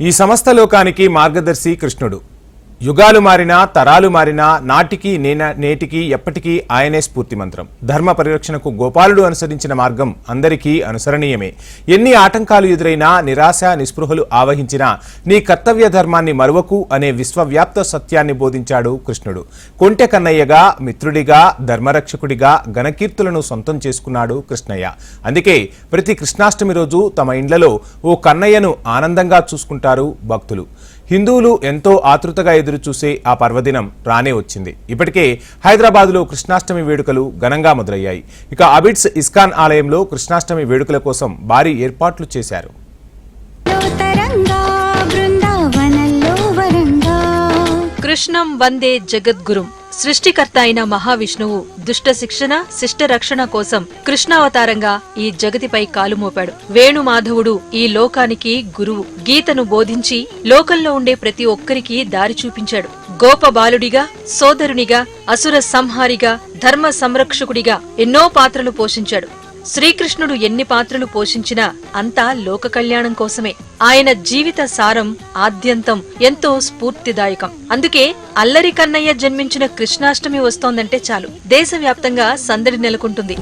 ఈ సమస్త లోకానికి మార్గదర్శి కృష్ణుడు. యుగాలు మారినా తరాలు మారినా నాటికి నేన నేటికి ఎప్పటికీ ఆయనే స్ఫూర్తి మంత్రం ధర్మ పరిరక్షణకు గోపాలుడు అనుసరించిన మార్గం అందరికీ అనుసరణీయమే. ఎన్ని ఆటంకాలు ఎదురైనా నిరాశ నిస్పృహలు ఆవహించినా నీ కర్తవ్య ధర్మాన్ని మరువకు అనే విశ్వవ్యాప్త సత్యాన్ని బోధించాడు కృష్ణుడు. కొంటె కన్నయ్యగా మిత్రుడిగా ధర్మరక్షకుడిగా ఘనకీర్తులను సొంతం చేసుకున్నాడు కృష్ణయ్య. అందుకే ప్రతి కృష్ణాష్టమి రోజు తమ ఇండ్లలో ఓ కన్నయ్యను ఆనందంగా చూసుకుంటారు భక్తులు. హిందువులు ఎంతో ఆతృతగా ఎదురుచూసే ఆ పర్వదినం రానే వచ్చింది. ఇప్పటికే హైదరాబాద్లో కృష్ణాష్టమి వేడుకలు ఘనంగా మొదలయ్యాయి. ఇక అబిడ్స్ ఇస్కాన్ ఆలయంలో కృష్ణాష్టమి వేడుకల కోసం భారీ ఏర్పాట్లు చేశారు. తరంగా బృందావనంలో వరంగా. కృష్ణం వందే జగద్గురుం. సృష్టికర్త అయిన మహావిష్ణువు దుష్ట శిక్షణ శిష్ట రక్షణ కోసం కృష్ణావతారంగా ఈ జగతిపై కాలుమోపాడు వేణుమాధవుడు ఈ లోకానికి గురువు. గీతను బోధించి లోకంలో ఉండే ప్రతి ఒక్కరికి దారి చూపించాడు. గోప బాలుడిగా సోదరునిగా అసుర సంహారిగా ధర్మ సంరక్షకుడిగా ఎన్నో పాత్రలు పోషించాడు. శ్రీకృష్ణుడు ఎన్ని పాత్రలు పోషించినా అంతా లోక కళ్యాణం కోసమే. ఆయన జీవిత సారం ఆద్యంతం ఎంతో స్ఫూర్తిదాయకం. అందుకే అల్లరి కన్నయ్య జన్మించిన కృష్ణాష్టమి వస్తోందంటే చాలు. దేశవ్యాప్తంగా సందడి నెలకొంటుంది.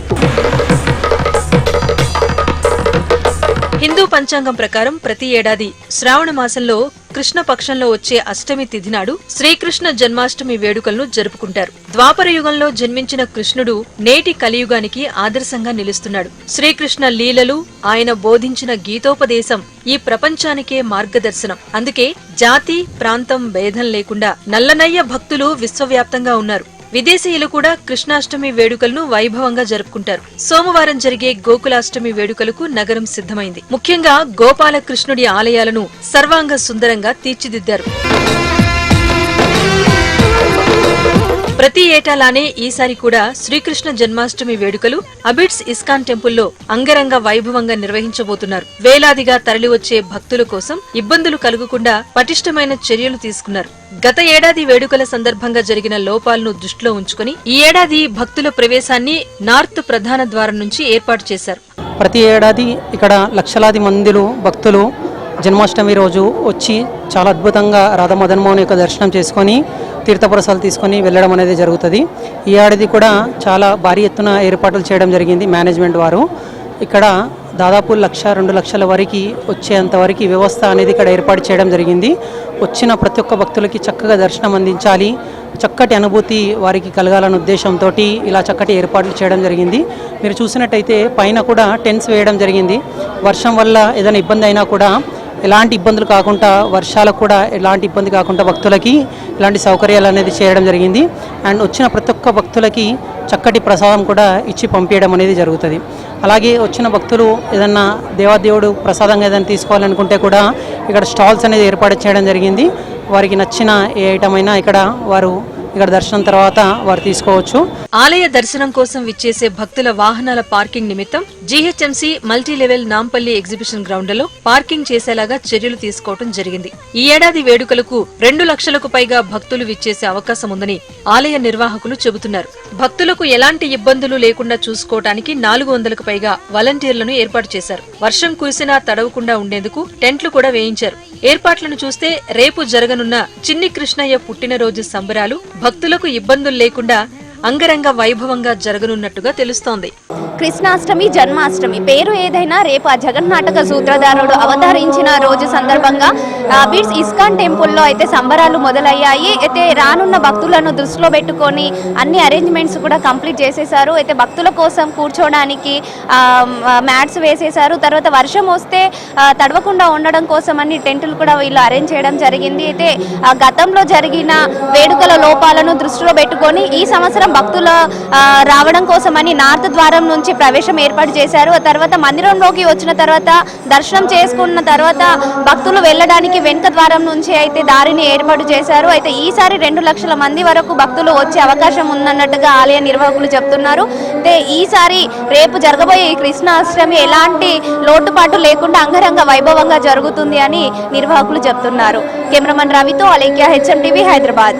హిందూ పంచాంగం ప్రకారం ప్రతి ఏడాది శ్రావణ మాసంలో కృష్ణ పక్షంలో వచ్చే అష్టమి తిథి నాడు శ్రీకృష్ణ జన్మాష్టమి వేడుకలను జరుపుకుంటారు. ద్వాపర యుగంలో జన్మించిన కృష్ణుడు నేటి కలియుగానికి ఆదర్శంగా నిలుస్తున్నాడు. శ్రీకృష్ణ లీలలు ఆయన బోధించిన గీతోపదేశం ఈ ప్రపంచానికే మార్గదర్శనం. అందుకే జాతి ప్రాంతం భేదం లేకుండా నల్లనయ్య భక్తులు విశ్వవ్యాప్తంగా ఉన్నారు. విదేశీయులు కూడా కృష్ణాష్టమి వేడుకలను వైభవంగా జరుపుకుంటారు. సోమవారం జరిగే గోకులాష్టమి వేడుకలకు నగరం సిద్ధమైంది. ముఖ్యంగా గోపాలకృష్ణుడి ఆలయాలను సర్వాంగ సుందరంగా తీర్చిదిద్దారు. ప్రతి ఏటాలానే ఈసారి కూడా శ్రీకృష్ణ జన్మాష్టమి వేడుకలు అబిడ్స్ ఇస్కాన్ టెంపుల్లో అంగరంగ వైభవంగా నిర్వహించబోతున్నారు. వేలాదిగా తరలివచ్చే భక్తుల కోసం ఇబ్బందులు కలుగకుండా పటిష్టమైన చర్యలు తీసుకున్నారు. గత ఏడాది వేడుకల సందర్భంగా జరిగిన లోపాలను దృష్టిలో ఉంచుకుని ఈ ఏడాది భక్తుల ప్రవేశాన్ని నార్త్ ప్రధాన ద్వారం నుంచి ఏర్పాటు చేశారు. ప్రతి ఏడాది ఇక్కడ లక్షలాది మందిలు భక్తులు జన్మాష్టమి రోజు వచ్చి చాలా అద్భుతంగా రాధా మదన్మోహన్ యొక్క దర్శనం చేసుకొని తీర్థపరసాలు తీసుకొని వెళ్ళడం అనేది జరుగుతుంది. ఈ ఏడాది కూడా చాలా భారీ ఎత్తున ఏర్పాట్లు చేయడం జరిగింది మేనేజ్మెంట్ వారు. ఇక్కడ దాదాపు లక్ష రెండు లక్షల వరకు వచ్చేంత వరకు వ్యవస్థ అనేది ఇక్కడ ఏర్పాటు చేయడం జరిగింది. వచ్చిన ప్రతి ఒక్క భక్తులకి చక్కగా దర్శనం అందించాలి. చక్కటి అనుభూతి వారికి కలగాలన్న ఉద్దేశంతో ఇలా చక్కటి ఏర్పాట్లు చేయడం జరిగింది. మీరు చూసినట్టయితే పైన కూడా టెన్స్ వేయడం జరిగింది. వర్షం వల్ల ఏదైనా ఇబ్బంది అయినా కూడా ఎలాంటి ఇబ్బందులు కాకుండా వర్షాలకు కూడా ఎలాంటి ఇబ్బంది కాకుండా భక్తులకి ఇలాంటి సౌకర్యాలు అనేది చేయడం జరిగింది. అండ్ వచ్చిన ప్రతి ఒక్క భక్తులకి చక్కటి ప్రసాదం కూడా ఇచ్చి పంపించడం అనేది జరుగుతుంది. అలాగే వచ్చిన భక్తులు ఏదన్నా దేవాదేవుడు ప్రసాదంగా ఏదైనా తీసుకోవాలనుకుంటే కూడా ఇక్కడ స్టాల్స్ అనేది ఏర్పాటు చేయడం జరిగింది. వారికి నచ్చిన ఏ ఐటమ్ అయినా ఇక్కడ వారు ఇక్కడ దర్శనం తర్వాత వారు తీసుకోవచ్చు. ఆలయ దర్శనం కోసం విచ్చేసే భక్తుల వాహనాల పార్కింగ్ నిమిత్తం GHMC multi level Nampally exhibition గ్రౌండ్లో పార్కింగ్ చేసేలాగా చర్యలు తీసుకోవడం జరిగింది. ఈ ఏడాది వేడుకలకు రెండు లక్షలకు పైగా భక్తులు విచ్చేసే అవకాశం ఉందని ఆలయ నిర్వాహకులు చెబుతున్నారు. భక్తులకు ఎలాంటి ఇబ్బందులు లేకుండా చూసుకోవటానికి నాలుగు వందలకు పైగా వాలంటీర్లను ఏర్పాటు చేశారు. వర్షం కురిసినా తడవకుండా ఉండేందుకు టెంట్లు కూడా వేయించారు. ఏర్పాట్లను చూస్తే రేపు జరగనున్న చిన్ని కృష్ణయ్య పుట్టినరోజు సంబరాలు భక్తులకు ఇబ్బందులు లేకుండా అంగరంగ వైభవంగా జరగనున్నట్టుగా తెలుస్తోంది. కృష్ణాష్టమి జన్మాష్టమి పేరు ఏదైనా రేపు ఆ జగన్నాటక సూత్రధారుడు అవతరించిన రోజు సందర్భంగా ఆ, బిడ్స్ ఇస్కాన్ టెంపుల్లో అయితే సంబరాలు మొదలయ్యాయి. అయితే రానున్న భక్తులను దృష్టిలో పెట్టుకొని అన్ని అరేంజ్మెంట్స్ కూడా కంప్లీట్ చేసేసారు అయితే భక్తుల కోసం కూర్చోడానికి మ్యాట్స్ వేసేసారు తర్వాత వర్షం వస్తే తడవకుండా ఉండడం కోసం అన్ని టెంటులు కూడా వీళ్ళు అరేంజ్ చేయడం జరిగింది. అయితే గతంలో జరిగిన వేడుకల లోపాలను దృష్టిలో పెట్టుకొని ఈ సంవత్సరం భక్తుల రావడం కోసమని నార్త్ ద్వారం నుంచి ప్రవేశం ఏర్పాటు చేశారు. ఆ తర్వాత మందిరంలోకి వచ్చిన తర్వాత దర్శనం చేసుకున్న తర్వాత భక్తులు వెళ్ళడానికి వెనుక ద్వారం నుంచి అయితే దారిని ఏర్పాటు చేశారు. అయితే ఈసారి రెండు లక్షల మంది వరకు భక్తులు వచ్చే అవకాశం ఉందన్నట్టుగా ఆలయ నిర్వాహకులు చెప్తున్నారు. అయితే ఈసారి రేపు జరగబోయే ఈ కృష్ణాష్టమి ఎలాంటి లోటుపాటు లేకుండా అంగరంగ వైభవంగా జరుగుతుంది అని నిర్వాహకులు చెప్తున్నారు. కెమెరామన్ రవితో అలేఖ్య హెచ్ఎం టీవీ హైదరాబాద్.